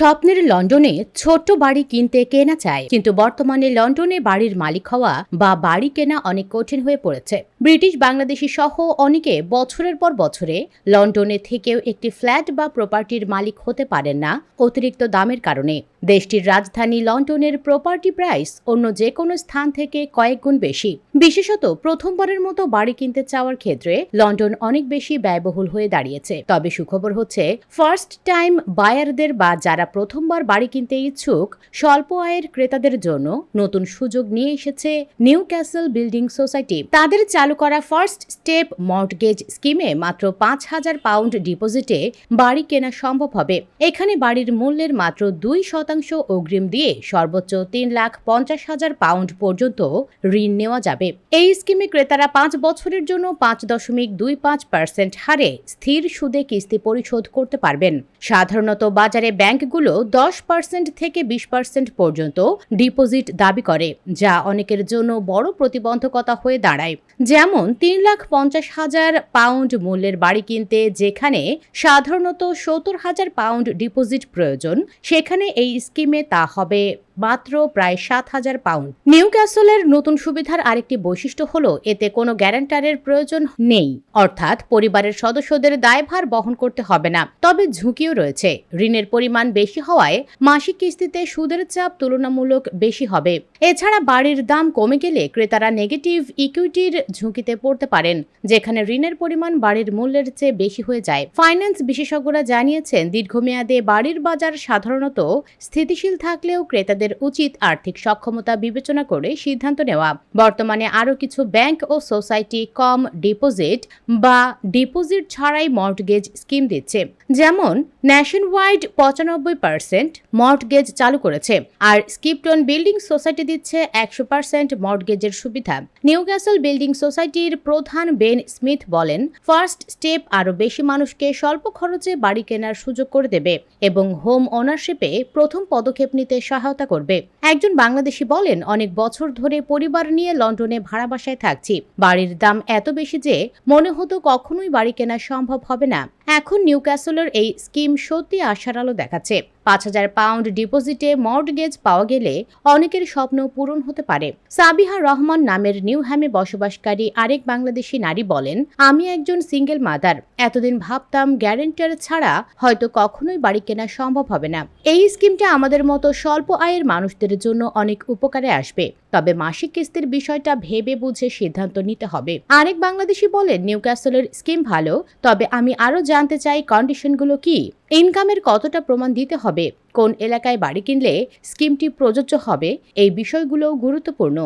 স্বপ্নের লন্ডনে ছোট্ট বাড়ি কিনতে কেনা চায়। কিন্তু বর্তমানে লন্ডনে বাড়ির মালিক হওয়া বা বাড়ি কেনা অনেক কঠিন হয়ে পড়েছে। ব্রিটিশ বাংলাদেশি সহ অনেকে বছরের পর বছরে লন্ডনে থেকেও একটি ফ্ল্যাট বা প্রপার্টির মালিক হতে পারেন না অতিরিক্ত দামের কারণে। দেশটির রাজধানী লন্ডনের প্রপার্টি প্রাইস অন্য যে কোনো স্থান থেকে কয়েক গুণ বেশি। বিশেষত প্রথমবারের মতো বাড়ি কিনতে চাওয়ার ক্ষেত্রে লন্ডন অনেক বেশি ব্যয়বহুল হয়ে দাঁড়িয়েছে। তবে সুখবর হচ্ছে, ফার্স্ট টাইম বায়ারদের বা যারা প্রথমবার বাড়ি কিনতে ইচ্ছুক, স্বল্প আয়ের ক্রেতাদের জন্য নতুন সুযোগ নিয়ে এসেছে নিউ ক্যাসেল বিল্ডিং সোসাইটি। তাদের চালু করা ফার্স্ট স্টেপ মর্টগেজ স্কিমে মাত্র পাঁচ হাজার পাউন্ড ডিপোজিটে বাড়ি কেনা সম্ভব হবে। এখানে বাড়ির মূল্যের মাত্র দুই শতাংশ অগ্রিম দিয়ে সর্বোচ্চ তিন লাখ পঞ্চাশ হাজার পাউন্ড পর্যন্ত ঋণ নেওয়া যাবে। এই স্কিমে ক্রেতারা পাঁচ বছরের জন্য পাঁচ দশমিক দুই পাঁচ পার্সেন্ট হারে স্থির সুদে কিস্তি পরিশোধ করতে পারবেন। সাধারণত বাজারে ব্যাংকগুলো দশ পার্সেন্ট থেকে বিশ পার্সেন্ট পর্যন্ত ডিপোজিট দাবি করে, যা অনেকের জন্য বড় প্রতিবন্ধকতা হয়ে দাঁড়ায়। যেমন তিন লাখ পঞ্চাশ হাজার পাউন্ড মূল্যের বাড়ি কিনতে, যেখানে সাধারণত সত্তর হাজার পাউন্ড ডিপোজিট প্রয়োজন, সেখানে এই স্কিমে তা হবে মাত্র প্রায় সাত হাজার পাউন্ড। নিউ ক্যাসলের নতুন সুবিধার আরেকটি বৈশিষ্ট্য হলো, এতে কোনো গ্যারান্টারের প্রয়োজন নেই। অর্থাৎ পরিবারের সদস্যদের দায়ভার বহন করতে হবে না। তবে ঝুঁকিও রয়েছে। ঋণের পরিমাণ বেশি হওয়ায় মাসিক কিস্তিতে সুদের চাপ তুলনামূলক বেশি হবে। এছাড়া বাড়ির দাম কমে গেলে ক্রেতারা নেগেটিভ ইকুইটির ঝুঁকিতে পড়তে পারেন, যেখানে ঋণের পরিমাণ বাড়ির মূল্যের চেয়ে বেশি হয়ে যায়। ফাইন্যান্স বিশেষজ্ঞরা জানিয়েছেন, দীর্ঘমেয়াদে বাড়ির বাজার সাধারণত স্থিতিশীল থাকলেও ক্রেতাদের উচিত আর্থিক সক্ষমতা বিবেচনা করে সিদ্ধান্ত নেওয়া। বর্তমানে আরও কিছু ব্যাংক ও সোসাইটি কম ডিপোজিট বা ডিপোজিট ছাড়াই মর্টগেজ স্কিম দিচ্ছে। যেমন ন্যাশন ওয়াইড পঁচানব্বই পার্সেন্ট মর্টগেজ চালু করেছে আর স্কিপটন বিল্ডিং সোসাইটি দিচ্ছে একশো পার্সেন্ট মর্টগেজের সুবিধা। নিউ ক্যাসল বিল্ডিং সোসাইটির প্রধান বেন স্মিথ বলেন, ফার্স্ট স্টেপ আরও বেশি মানুষকে স্বল্প খরচে বাড়ি কেনার সুযোগ করে দেবে এবং হোম ওনারশিপে প্রথম পদক্ষেপ নিতে সহায়তা করবে। একজন বাংলাদেশি বলেন, অনেক বছর ধরে পরিবার নিয়ে লন্ডনে ভাড়া বাসায় থাকছি। বাড়ির দাম এত বেশি যে মনে হতো কখনোই বাড়ি কেনা সম্ভব হবে না। এখন নিউ ক্যাসলের এই স্কিম সত্যি আশার আলো দেখাচ্ছে। পাঁচ হাজার পাউন্ড ডিপোজিটে মর্টগেজ পাওয়া গেলে অনেকের স্বপ্ন পূরণ হতে পারে। সাবিহা রহমান নামের নিউ হ্যামে বসবাসকারী আরেক বাংলাদেশি নারী বলেন, আমি একজন সিঙ্গেল মাদার। এতদিন ভাবতাম গ্যারেন্টার ছাড়া হয়তো কখনোই বাড়ি কেনা সম্ভব হবে না। এই স্কিমটা আমাদের মতো স্বল্প আয়ের মানুষদের জন্য অনেক উপকারে আসবে। তবে মাসিক কিস্তির বিষয়টা ভেবে বুঝে সিদ্ধান্ত নিতে হবে। আরেক বাংলাদেশি বলেন নিউ ক্যাসলের স্কিম ভালো, তবে আমি আরও জানতে চাই কন্ডিশনগুলো কি? ইনকামের কতটা প্রমাণ দিতে হবে? কোন এলাকায় বাড়ি কিনলে স্কিমটি প্রযোজ্য হবে? এই বিষয়গুলো গুরুত্বপূর্ণ।